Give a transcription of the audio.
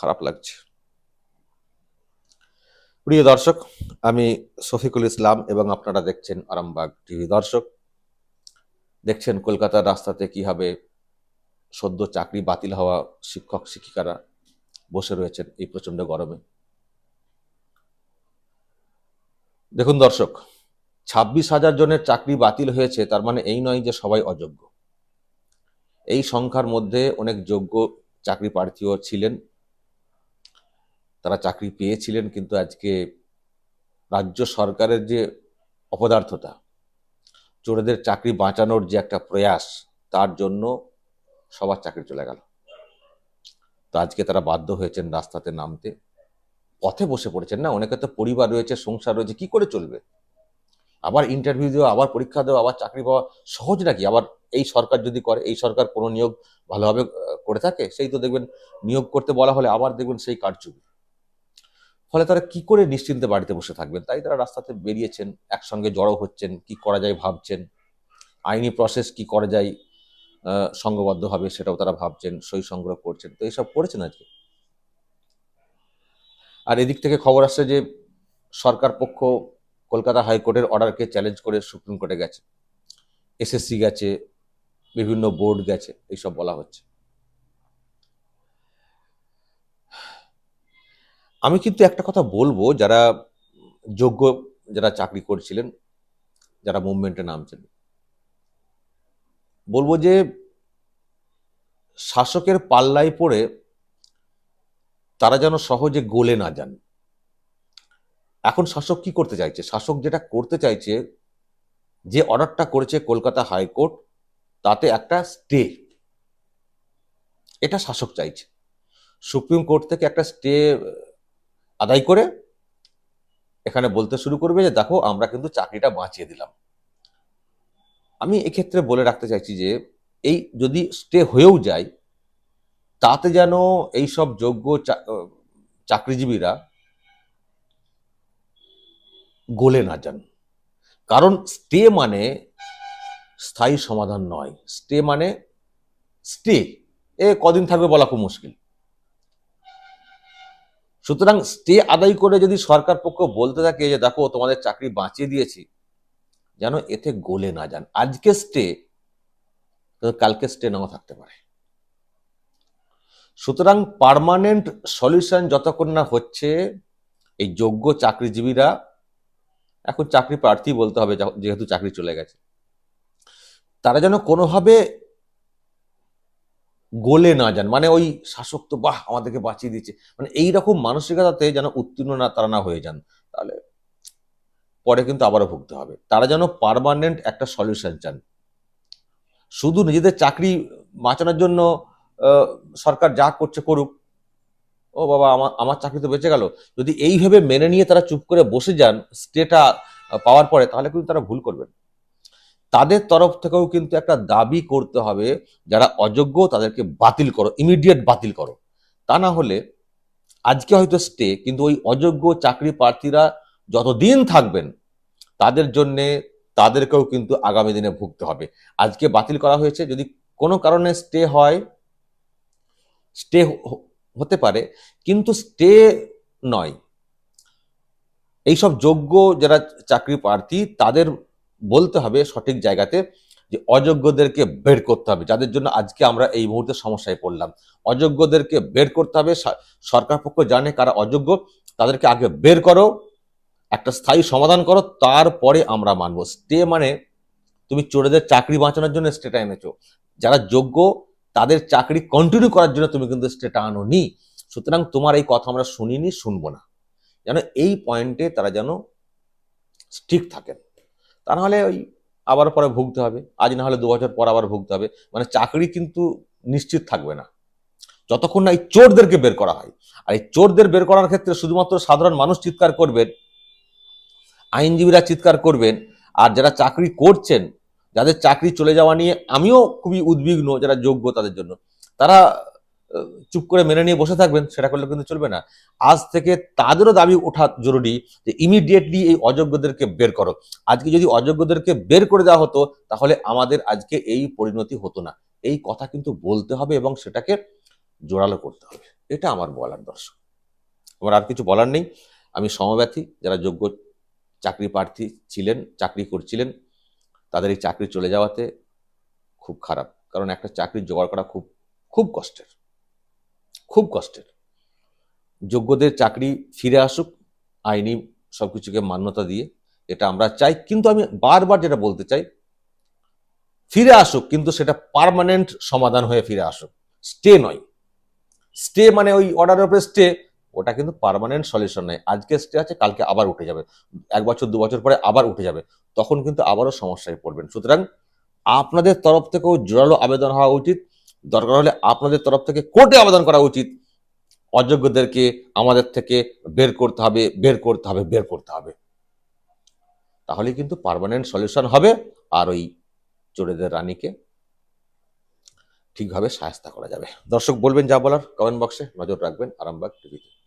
খারাপ লাগছে। প্রিয় দর্শক, আমি শফিকুল ইসলাম এবং আপনারা দেখছেন আরামবাগ টিভি। দর্শক, দেখছেন কলকাতার রাস্তাতে কীভাবে সদ্য চাকরি বাতিল হওয়া শিক্ষক, শিক্ষিকারা বসে রয়েছেন এই প্রচণ্ড গরমে। দেখুন দর্শক, ছাব্বিশ হাজার জনের চাকরি বাতিল হয়েছে, তার মানে এই নয় যে সবাই অযোগ্য। এই সংখ্যার মধ্যে অনেক যোগ্য চাকরি প্রার্থীও ছিলেন। তারা চাকরি পেয়েছিলেন, কিন্তু আজকে রাজ্য সরকারের যে অপদার্থতা, চোরেদের চাকরি বাঁচানোর যে একটা প্রয়াস, তার জন্য সবার চাকরি চলে গেল। তো আজকে তারা বাধ্য হয়েছেন রাস্তাতে নামতে। পথে বসে পড়েছেন না? অনেকে তো পরিবার রয়েছে, সংসার রয়েছে, কি করে চলবে? আবার ইন্টারভিউ দেওয়া আবার পরীক্ষা দেওয়া আবার চাকরি পাওয়া সহজ নাকি? আবার এই সরকার যদি করে এই সরকার কোনো নিয়োগ ভালোভাবে করে থাকে সেই তো দেখবেন নিয়োগ করতে বলা হলে আবার দেখবেন সেই কারচুপি। ফলে তারা কি করে নিশ্চিন্তে বাড়িতে বসে থাকবেন? তাই তারা রাস্তাতে বেরিয়েছেন একসঙ্গে জড়ো হচ্ছেন কি করা যায় ভাবছেন আইনি প্রসেস কি করা যায় আহ, সংঘবদ্ধভাবে সেটাও তারা ভাবছেন সই সংগ্রহ করছেন। তো এইসব করেছেন আজকে? আর এদিক থেকে খবর আসছে যে সরকার পক্ষ কলকাতা হাইকোর্টের অর্ডারকে চ্যালেঞ্জ করে সুপ্রিম কোর্টে গেছে। এসএসসি গেছে, বিভিন্ন বোর্ড গেছে, এইসব বলা হচ্ছে। আমি কিন্তু একটা কথা বলব, যারা যোগ্য যারা চাকরি করছিলেন, যারা মুভমেন্টে নামছেন, বলব যে শাসকের পাল্লায় পড়ে তারা যেন সহজে গলে না যান। এখন শাসক কি করতে চাইছে? শাসক যেটা করতে চাইছে, যে অর্ডারটা করেছে কলকাতা হাইকোর্ট, তাতে একটা স্টে। এটা শাসক চাইছে। সুপ্রিম কোর্ট থেকে একটা স্টে আদায় করে এখানে বলতে শুরু করবে যে, দেখো, আমরা কিন্তু চাকরিটা বাঁচিয়ে দিলাম। আমি এক্ষেত্রে বলে রাখতে চাইছি যে, এই যদি স্টে হয়েও যায়, তাতে যেন এই সব যোগ্য চাকরিজীবীরা গলে না যান। কারণ স্টে মানে স্থায়ী সমাধান নয়। স্টে মানে স্টে। এ কদিন থাকবে বলা খুব মুশকিল। সুতরাং স্টে আদায় করে যদি সরকার পক্ষ বলতে থাকে যে, দেখো, তোমাদের চাকরি বাঁচিয়ে দিয়েছি, যেন এতে গলে না যান। আজকে স্টে কালকে স্টে নাও থাকতে পারে। সুতরাং পার্মানেন্ট সলিউশন যতক্ষণ না হচ্ছে, এই যোগ্য চাকরিজীবীরা এখন চাকরি প্রার্থী বলতে হবে যেহেতু চাকরি চলে গেছে। তারা যেন কোনোভাবে গোলে না যান মানে ওই শাসক তো, বাহ, আমাদেরকে বাঁচিয়ে দিচ্ছে মানে এই রকম মানসিকতাতে যেন উত্তীর্ণ না, তারা না হয়ে যান, তাহলে পরে কিন্তু আবারও ভুগতে হবে। তারা যেন পার্মানেন্ট একটা সলিউশন চান। শুধু নিজেদের চাকরি বাঁচানোর জন্য সরকার যা করছে করুক ও বাবা আমার আমার চাকরি তো বেঁচে গেল। যদি এইভাবে মেনে নিয়ে তারা চুপ করে বসে যান স্টেটা পাওয়ার পরে, তাহলে কিন্তু তারা ভুল করবেন। তাদের তরফ থেকেও কিন্তু একটা দাবি করতে হবে, যারা অযোগ্য তাদেরকে বাতিল করো ইমিডিয়েট বাতিল করো। তা না হলে আজকে হয়তো স্টে কিন্তু ওই অযোগ্য চাকরি প্রার্থীরা যতদিন থাকবেন, তাদের জন্যে তাদেরকেও কিন্তু আগামী দিনে ভুগতে হবে। আজকে বাতিল করা হয়েছে, যদি কোনো কারণে স্টে হয় স্টে হতে পারে, কিন্তু স্টে নয়। এইসব যোগ্য যারা চাকরি প্রার্থী, তাদের বলতে হবে সঠিক জায়গাতে যে অযোগ্যদেরকে বের করতে হবে, যাদের জন্য আজকে আমরা এই মুহূর্তে সমস্যায় পড়লাম। অযোগ্যদেরকে বের করতে হবে সরকার পক্ষ জানে কারা অযোগ্য, তাদেরকে আগে বের করো, একটা স্থায়ী সমাধান করো, তারপরে আমরা মানবো। স্টে মানে তুমি চোরেদের চাকরি বাঁচানোর জন্য স্টেটা এনেছো। যারা যোগ্য তাদের চাকরি কন্টিনিউ করার জন্য তুমি কিন্তু স্টেটা আনো নি সুতরাং তোমার এই কথা আমরা শুনিনি, শুনব না। যেন এই পয়েন্টে তারা যেন স্ট্রিক থাকেন। তা নাহলে ওই আবার পরে ভুগতে হবে। আজ না হলে দু বছর পর আবার ভুগতে হবে। মানে চাকরি কিন্তু নিশ্চিত থাকবে না। যতক্ষণ না এই চোরদেরকে বের করা হয়। আর এই চোরদের বের করার ক্ষেত্রে শুধুমাত্র সাধারণ মানুষ চিৎকার করবেন, আইনজীবীরা চিৎকার করবেন, আর যারা চাকরি করছেন যাদের চাকরি চলে যাওয়া নিয়ে আমিও খুবই উদ্বিগ্ন যারা যোগ্য তাদের জন্য। তারা চুপ করে মেনে নিয়ে বসে থাকবেন, সেটা করলে কিন্তু চলবে না। আজ থেকে তাদেরও দাবি ওঠা জরুরি যে ইমিডিয়েটলি এই অযোগ্যদেরকে বের করো। আজকে যদি অযোগ্যদেরকে বের করে দেওয়া হতো, তাহলে আমাদের আজকে এই পরিণতি হতো না। এই কথা কিন্তু বলতে হবে এবং সেটাকে জোরালো করতে হবে। এটা আমার বলার দর্শক আমার আর কিছু বলার নেই। আমি সমব্যথী, যারা যোগ্য চাকরি প্রার্থী ছিলেন, চাকরি করছিলেন তাদের এই চাকরি চলে যাওয়াতে খুব খারাপ। কারণ একটা চাকরি জোগাড় করা খুব খুব কষ্টের। খুব কষ্টের। যোগ্যদের চাকরি ফিরে আসুক, আইনি সব কিছুকে মান্যতা দিয়ে, এটা আমরা চাই। কিন্তু আমি বারবার যেটা বলতে চাই, ফিরে আসুক, কিন্তু সেটা পার্মানেন্ট সমাধান হয়ে ফিরে আসুক। স্টে নয়। স্টে মানে ওই অর্ডারের উপরে স্টে। ওটা কিন্তু পারমানেন্ট সলিউশন নয় আজকে স্টে আছে, কালকে আবার উঠে যাবে। এক বছর, দু বছর পরে আবার উঠে যাবে। তখন কিন্তু আবারও সমস্যায় পড়বেন। সুতরাং আপনাদের তরফ থেকেও জোরালো আবেদন হওয়া উচিত। দরকার হলে আপনাদের তরফ থেকে কোর্টে আবেদন করা উচিত। অযোগ্যদেরকে আমাদের থেকে বের করতে হবে, বের করতে হবে, বের করতে হবে। তাহলে কিন্তু পারমানেন্ট সলিউশন হবে, আর ওই চোরেদের রানীকে ঠিকভাবে সাহায্য করা যাবে। দর্শক বলবেন যা বলার কমেন্ট বক্সে নজর রাখবেন আরামবাগ টিভিতে